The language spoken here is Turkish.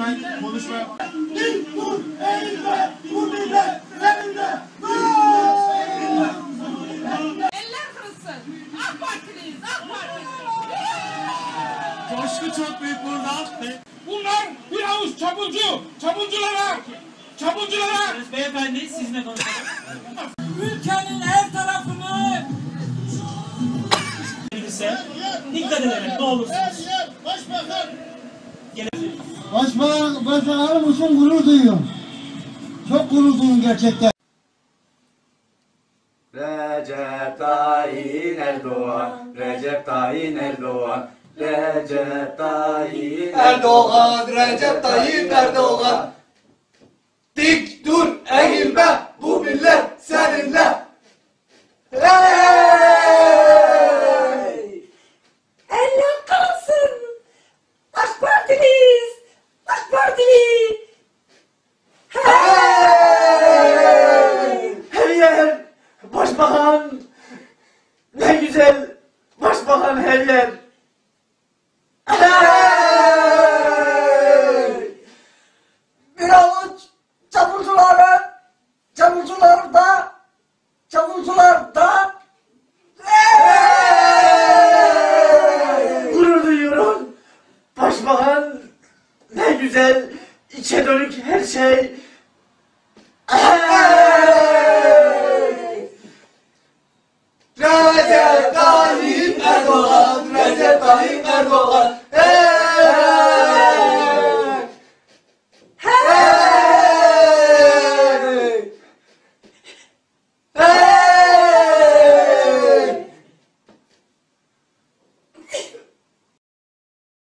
Hemen konuşma. Dik dur eğilme bu millet elinde. Eller kırılsın. AK Partiliyiz, AK Parti. Coşku çok büyük burada. Bunlar bir avuç çapulcu. Çapulculara, çapulculara Beyefendi sizinle konuşalım. Ülkenin her tarafını dikkat edelim ne olursunuz. Başbakan, başbakanım için gurur duyuyorum. Çok gurur duyuyorum gerçekten. Recep Tayyip Erdoğan, Recep Tayyip Erdoğan, Recep Tayyip Erdoğan, Recep Tayyip Erdoğan. Dik dur eğilme bu millet seninle. Hey! eller kırılsın. AK Partiliyiz. AK Partili. Hey! Her yer başbakan. Ne güzel başbakan her yer. Hey! Bir avuç çapulcuları, çapulcular da, çapulcular da. Hey! Gurur duyuyorum. Başbakan ne güzel içe dönük her şey. ही कर दो